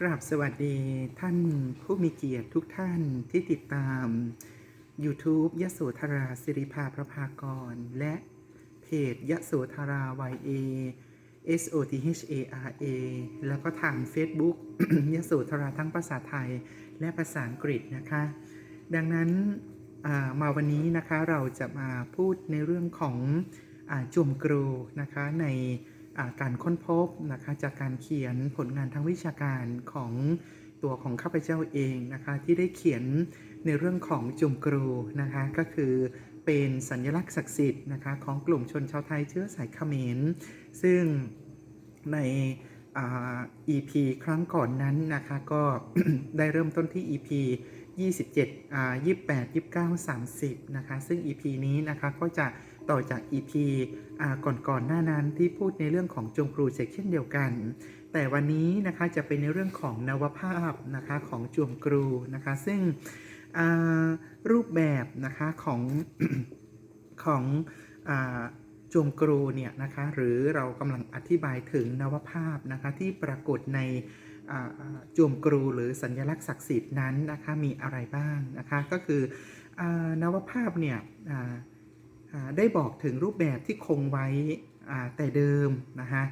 กราบสวัสดีท่านผู้มีเกียรติทุกท่านที่ติดตาม YouTube ยโสธราสิริภาประภากร และเพจยโสธรา YA S O T H A R A แล้วก็ทาง Facebook ยโสธราทั้งภาษาไทยและภาษาอังกฤษนะคะ ดังนั้นมาวันนี้นะคะเราจะมาพูดในเรื่องของอาจมกรูนะคะใน การค้นพบนะคะจากการเขียนผลงานทางวิชาการของตัวของข้าพเจ้าเองนะคะที่ได้เขียนในเรื่องของจุมกรูนะคะก็คือเป็นสัญลักษณ์ศักดิ์สิทธิ์นะคะของกลุ่มชนชาวไทยเชื้อสายเขมร ซึ่งในอ่า EP ครั้งก่อนนั้นนะคะก็ได้เริ่มต้นที่ EP 27อ่า28 29 30นะคะซึ่ง EP นี้นะคะก็จะต่อจาก EP ก่อนๆหน้านั้นที่พูดในเรื่องของจงครูเช็คเช่นเดียวกัน แต่วันนี้นะคะจะเป็นในเรื่องของนวภาพนะคะของจวมกรูนะคะ ซึ่งรูปแบบนะคะของของอจวมกรูเนี่ยนะคะหรือเรากำลังอธิบายถึงนวภาพนะคะที่ปรากฏในจวมกรูหรือสัญลักษณ์ศักดิ์สิทธิ์นั้นนะคะมีอะไรบ้างนะคะก็คืออนวภาพเนี่ย ได้บอกถึงรูปแบบที่คงไว้แต่เดิมนะคะ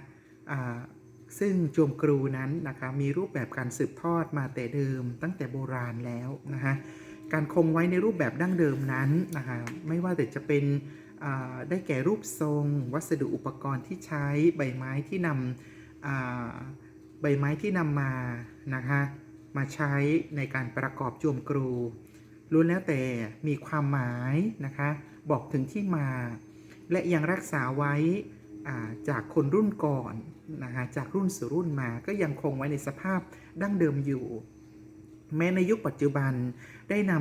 ซึ่งจวมกรูนั้นนะคะมีรูปแบบการสืบทอดมาแต่เดิมตั้งแต่โบราณแล้วนะคะการคงไว้ในรูปแบบดั้งเดิมนั้นนะคะไม่ว่าแต่จะเป็นได้แก่รูปทรง วัสดุอุปกรณ์ที่ใช้ใบไม้ที่นำใบไม้ที่นำมานะคะมาใช้ในการประกอบจวมกรูล้วนแล้วแต่มีความหมายนะคะ บอกถึงที่มา และยังรักษาไว้จากคนรุ่นก่อนนะคะจากรุ่นสู่รุ่นมาก็ยังคงไว้ในสภาพดั้งเดิมอยู่ แม้ในยุคปัจจุบันได้น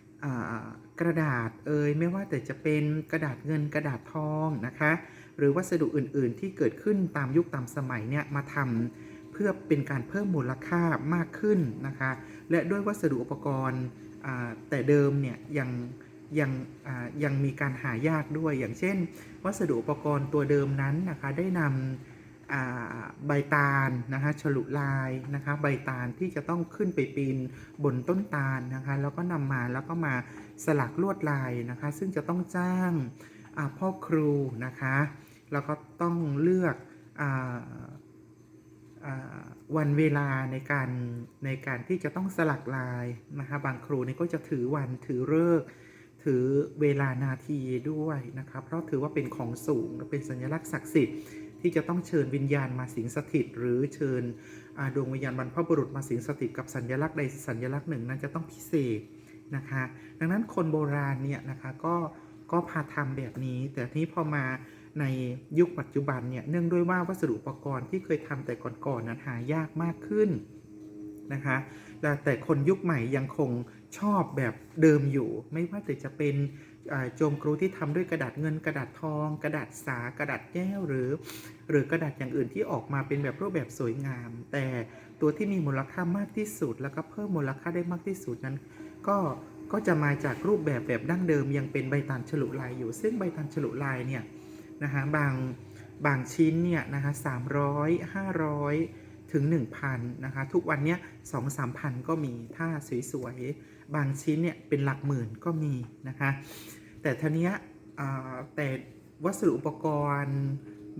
ำกระดาษเอ่ยไม่ว่าแต่จะเป็นกระดาษเงินกระดาษทองนะคะหรือวัสดุอื่นๆ ที่เกิดขึ้นตามยุคตามสมัยเนี่ยมาทำเพื่อเป็นการเพิ่มมูลค่ามากขึ้นนะคะและด้วยวัสดุอุปกรณ์แต่เดิมเนี่ยยัง ยังยังมีการหายากด้วย อย่างเช่น วัสดุอุปกรณ์ตัวเดิมนั้นนะคะได้นำอ่าใบตาลนะคะฉลุลายนะคะใบตาลที่จะต้องขึ้นไปปีนบนต้นตาลนะคะแล้วก็นำมาแล้วก็มาสลักลวดลายนะคะซึ่งจะต้องจ้างาพ่อครูนะคะแล้วก็ต้องเลือกวันเวลาในการในการที่จะต้องสลักลายนะคะบางครูนี่ก็จะถือวันถือเลิกษ์ ถือเวลานาทีด้วยนะคะเพราะถือว่าเป็นของสูงและเป็นสัญลักษณ์ศักดิ์สิทธิ์ที่จะต้องเชิญวิญญาณมาสิงสถิต หรือเชิญดวงวิญญาณบรรพบุรุษมาสิงสถิตกับสัญลักษณ์ใดสัญลักษณ์หนึ่งนั้นจะต้องพิเศษนะคะ ดังนั้นคนโบราณเนี่ยนะคะก็ก็พาทำแบบนี้ แต่ทีนี้พอมาในยุคปัจจุบันเนี่ยเนื่องด้วยว่าวัสดุอุปกรณ์ที่เคยทำแต่ก่อนๆนั้นหายากมากขึ้นนะคะแต่คนยุคใหม่ยังคง ชอบแบบเดิมอยู่ ไม่ว่าแต่จะเป็นโจมกรูที่ทำด้วยกระดาษเงินกระดาษทอง กระดาษสากระดาษแก้วหรือ หรือกระดาษอย่างอื่นที่ออกมาเป็นแบบรูปแบบสวยงาม แต่ตัวที่มีมูลค่ามากที่สุด แล้วก็เพิ่มมูลค่าได้มากที่สุดนั้น ก็ก็จะมาจากรูปแบบแบบดั้งเดิมยังเป็นใบตาลฉลุลายอยู่ ซึ่งใบตาลฉลุลายเนี่ยนะคะบางบางชิ้นเนี่ยนะคะสามร้อยห้าร้อย ถึง 1,000นะคะ ทุกวันเนี้ยสองสามพันก็มีถ้าสวยๆ บางชิ้นเนี่ยเป็นหลักหมื่นก็มีนะคะ แต่ทีเนี้ยแต่วัสดุอุปกรณ์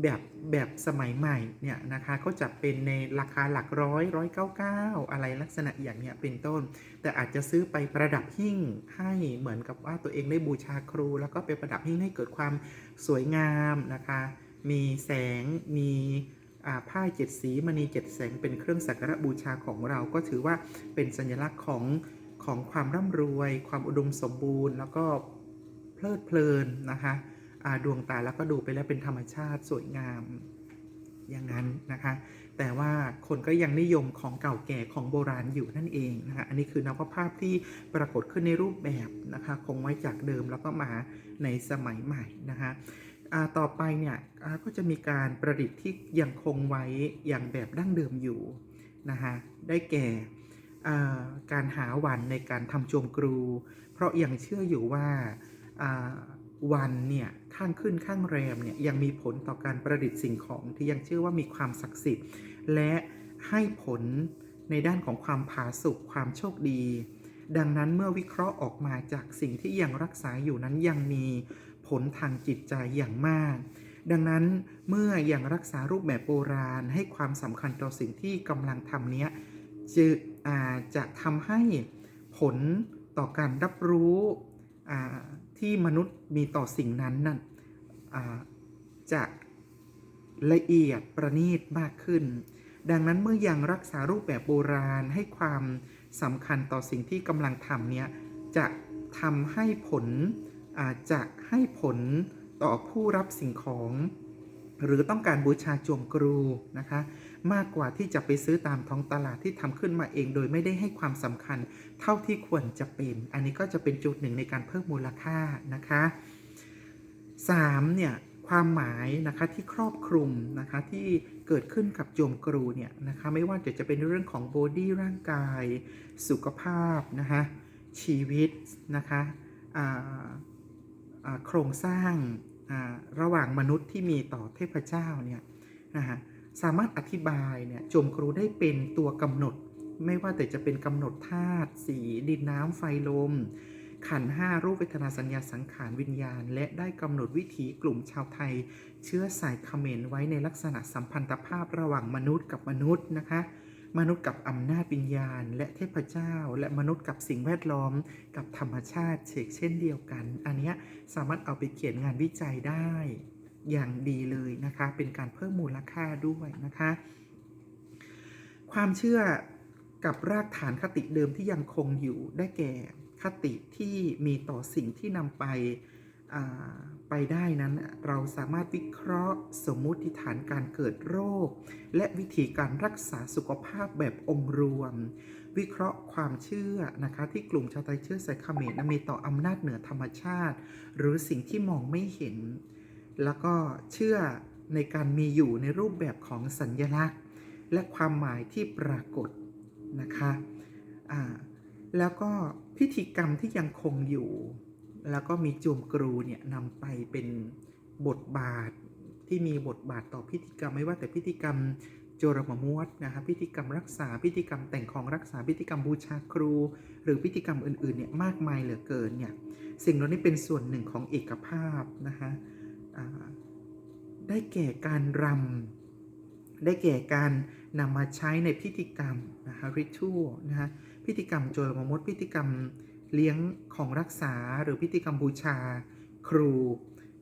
แบบแบบสมัยใหม่เนี่ยนะคะก็จะเป็นในราคาหลักร้อยร้อยเก้าเก้าอะไรลักษณะอย่างเนี้ยเป็นต้น แต่อาจจะซื้อไปประดับหิ้งให้เหมือนกับว่าตัวเองได้บูชาครู แล้วก็ไปประดับหิ้งให้เกิดความสวยงามนะคะ มีแสงมี ผ้าเจ็ดสีมณีเจ็ดแสงเป็นเครื่องสักการะบูชาของเราก็ถือว่าเป็นสัญลักษณ์ของของความร่ำรวย ความอุดมสมบูรณ์ แล้วก็เพลิดเพลินนะคะดวงตาแล้วก็ดูไปแล้วเป็นธรรมชาติสวยงามอย่างนั้นนะคะ แต่ว่าคนก็ยังนิยมของเก่าแก่ของโบราณอยู่นั่นเองนะคะ อันนี้คือนวภาพที่ปรากฏขึ้นในรูปแบบนะคะ คงไว้จากเดิมแล้วก็มาในสมัยใหม่นะคะ ต่อไปเนี่ยก็จะมีการประดิษฐ์ที่ยังคงไว้อย่างแบบดั้งเดิมอยู่นะคะได้แก่การหาวันในการทำโจมกรู เพราะยังเชื่ออยู่ว่าอ่าวันเนี่ยข้างขึ้นข้างแรมเนี่ยยังมีผลต่อการประดิษฐ์สิ่งของที่ยังเชื่อว่ามีความศักดิ์สิทธิ์ และให้ผลในด้านของความผาสุกความโชคดี ดังนั้นเมื่อวิเคราะห์ออกมาจากสิ่งที่ยังรักษาอยู่นั้นยังมี ผลทางจิตใจอย่างมาก ดังนั้นเมื่อยังรักษารูปแบบโบราณให้ความสำคัญต่อสิ่งที่กำลังทำเนี้ยจะจะทำให้ผลต่อการรับรู้ที่มนุษย์มีต่อสิ่งนั้นนั่นจะละเอียดประณีตมากขึ้น ดังนั้นเมื่อยังรักษารูปแบบโบราณให้ความสำคัญต่อสิ่งที่กำลังทำเนี้ยจะทำให้ผล อาจจะให้ผลต่อผู้รับสิ่งของ หรือต้องการบูชาจวงกรูนะคะ มากกว่าที่จะไปซื้อตามท้องตลาดที่ทำขึ้นมาเองโดยไม่ได้ให้ความสำคัญเท่าที่ควรจะเป็น อันนี้ก็จะเป็นจุดหนึ่งในการเพิ่มมูลค่านะคะ3เนี่ยความหมายนะคะที่ครอบคลุมนะคะที่เกิดขึ้นกับโจมกรูเนี่ยนะคะไม่ว่าจะจะเป็นเรื่องของบอดี้ร่างกาย สุขภาพนะคะชีวิตนะคะ โครงสร้างระหว่างมนุษย์ที่มีต่อเทพเจ้าเนี่ยนะคะสามารถอธิบายเนี่ยจมกรูได้เป็นตัวกำหนด ไม่ว่าแต่จะเป็นกำหนดธาตุสีดินน้ำไฟลม ขันห้ารูปเวทนาสัญญาสังขารวิญญาณ และได้กำหนดวิถีกลุ่มชาวไทย เชื้อสายเขมรไว้ในลักษณะสัมพันธภาพระหว่างมนุษย์กับมนุษย์นะคะ มนุษย์กับอำนาจวิญญาณ และเทพเจ้า และมนุษย์กับสิ่งแวดล้อม กับธรรมชาติเชกเช่นเดียวกัน อันนี้สามารถเอาไปเขียนงานวิจัยได้ อย่างดีเลยนะคะ เป็นการเพิ่มมูลค่าด้วยนะคะ ความเชื่อกับรากฐานคติเดิมที่ยังคงอยู่ได้แก่คติที่มีต่อสิ่งที่นำไปอ่า ไปได้นั้นเราสามารถวิเคราะห์สมมุติฐานการเกิดโรค และวิธีการรักษาสุขภาพแบบองค์รวม วิเคราะห์ความเชื่อนะคะที่กลุ่มชาวไทยเชื้อสายเขมรมีต่ออำนาจเหนือธรรมชาติ หรือสิ่งที่มองไม่เห็น แล้วก็เชื่อในการมีอยู่ในรูปแบบของสัญญลักษณ์ และความหมายที่ปรากฏนะคะอ่าแล้วก็พิธีกรรมที่ยังคงอยู่ แล้วก็มีโจมกรูเนี่ยนำไปเป็นบทบาทที่มีบทบาทต่อพิธีกรรมไม่ว่าแต่พิธีกรรมโจรมมวดนะคะพิธีกรรมรักษาพิธีกรรมแต่งของรักษาพิธีกรรมบูชาครู หรือพิธีกรรมอื่นๆเนี่ยมากมายเหลือเกินเนี่ยสิ่งเหล่านี้เป็นส่วนหนึ่งของเอกภาพนะคะได้แก่การรำได้แก่การนำมาใช้ในพิธีกรรมนะคะริทูนะคะพิธีกรรมโจรมมดพิธีกรรม เลี้ยงของรักษาหรือพิธีกรรมบูชาครู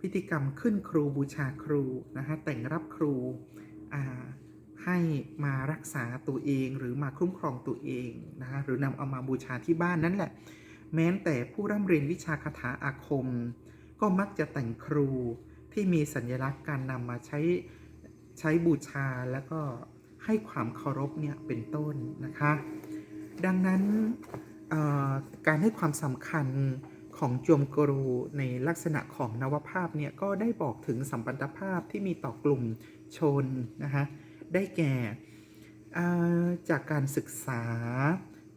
พิธีกรรมขึ้นครูบูชาครูนะคะแต่งรับครูให้มารักษาตัวเองหรือมาคุ้มครองตัวเองนะคะหรือนำเอามาบูชาที่บ้านนั่นแหละ แม้แต่ผู้ร่ำเรียนวิชาคาถาอาคม ก็มักจะแต่งครูที่มีสัญลักษณ์การนำมาใช้ใช้บูชาแล้วก็ให้ความเคารพเนี่ยเป็นต้นนะคะ ดังนั้น การให้ความสำคัญของโจมกรูในลักษณะของนวภาพเนี่ยก็ได้บอกถึงสัมพันธภาพที่มีต่อกลุ่มชนนะคะได้แก่จากการศึกษา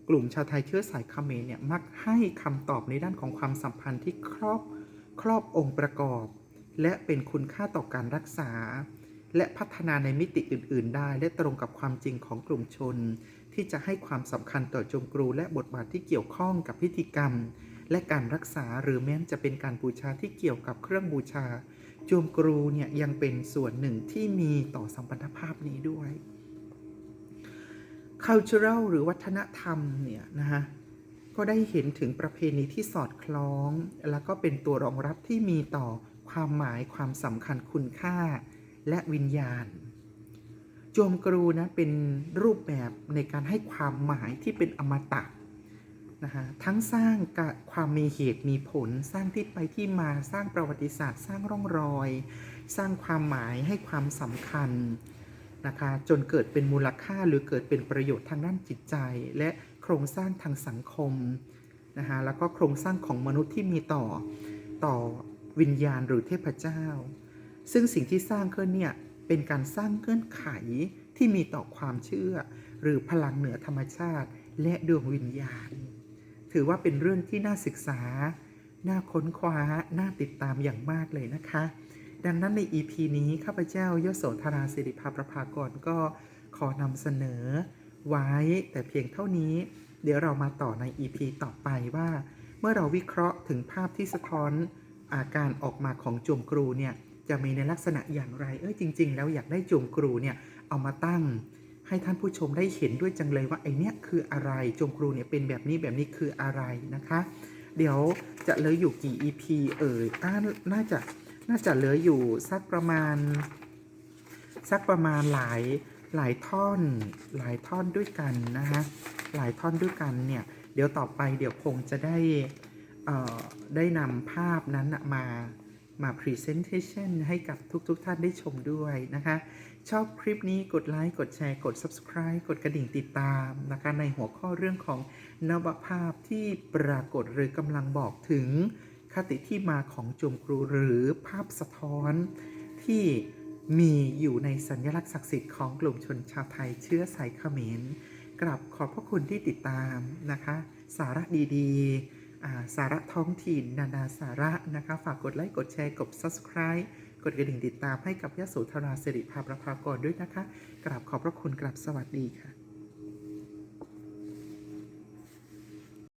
กลุ่มชาวไทยเชื้อสายเขมรเนี่ยมักให้คำตอบในด้านของความสัมพันธ์ที่ครอบครอบองค์ประกอบ และเป็นคุณค่าต่อการรักษา และพัฒนาในมิติอื่น ๆ ได้ และตรงกับความจริงของกลุ่มชน ที่จะให้ความสำคัญต่อจงกรูและบทบาทที่เกี่ยวข้องกับพิธีกรรม และการรักษาหรือแม้จะเป็นการบูชาที่เกี่ยวกับเครื่องบูชาจมกรูเนี่ยยังเป็นส่วนหนึ่งที่มีต่อสัมพันธภาพนี้ด้วย cultural หรือวัฒนธรรมเนี่ยนะฮะก็ได้เห็นถึงประเพณีที่สอดคล้อง แล้วก็เป็นตัวรองรับที่มีต่อความหมายความสำคัญคุณค่า และวิญญาณ โจมกรูนะเป็นรูปแบบในการให้ความหมายที่เป็นอมตะนะคะทั้งสร้างกับความมีเหตุมีผล สร้างที่ไปที่มาสร้างประวัติศาสตร์ สร้างร่องรอย สร้างความหมายให้ความสำคัญนะคะจนเกิดเป็นมูลค่าหรือเกิดเป็นประโยชน์ทางด้านจิตใจ และโครงสร้างทางสังคมนะคะแล้วก็โครงสร้างของมนุษย์ที่มีต่อต่อวิญญาณหรือเทพเจ้า ซึ่งสิ่งที่สร้างขึ้นเนี่ย เป็นการสร้างเงื่อนไขที่มีต่อความเชื่อ หรือพลังเหนือธรรมชาติ และดวงวิญญาณ ถือว่าเป็นเรื่องที่น่าศึกษา น่าค้นคว้า น่าติดตามอย่างมากเลยนะคะ ดังนั้นใน EP นี้ข้าพเจ้ายโสธราสิริภาประภากรก็ขอนำเสนอ ไว้แต่เพียงเท่านี้ เดี๋ยวเรามาต่อใน EP ต่อไปว่า เมื่อเราวิเคราะห์ถึงภาพที่สะท้อนอาการออกมาของโจมกรูเนี่ย จะมีในลักษณะอย่างไร เอ้ยจริง ๆ แล้วอยากได้โจมกรูเนี่ยเอามาตั้ง ให้ท่านผู้ชมได้เห็นด้วยจังเลยว่าไอเนี้ยคืออะไรโจมกรูเนี่ยเป็นแบบนี้แบบนี้คืออะไรนะคะ เดี๋ยวจะเหลืออยู่กี่ EP เอ่ยอ่าน่าจะน่าจะเหลืออยู่สักประมาณ สักประมาณหลายหลายท่อน หลายท่อนด้วยกันนะคะหลายท่อนด้วยกันเนี่ยเดี๋ยวต่อไปเดี๋ยวคงจะได้เอ่อได้นำภาพนั้นมา มา Presentation ให้กับทุกๆทท่านได้ชมด้วยนะคะ ชอบคลิปนี้กดไลค์กดแชร์กด Subscribe กดกระดิ่งติดตามนะคะในหัวข้อเรื่องของนวภาพที่ปรากฏหรือกำลังบอกถึงคติที่มาของจมครูหรือภาพสะท้อนที่มีอยู่ในสัญลักษณ์ศักดิ์สิทธิ์ของกลุ่มชนชาวไทยเชื้อสายเขมรกราบขอบพระคุณที่ติดตามนะคะ สาระดีๆ สาระท้องถิ่น นานาสาระนะคะ ฝากกดไลค์กดแชร์กด Subscribe กดกระดิ่งติดตามให้กับยะโสธราสิริภาประภากรด้วยนะคะ กราบขอบพระคุณกราบสวัสดีค่ะ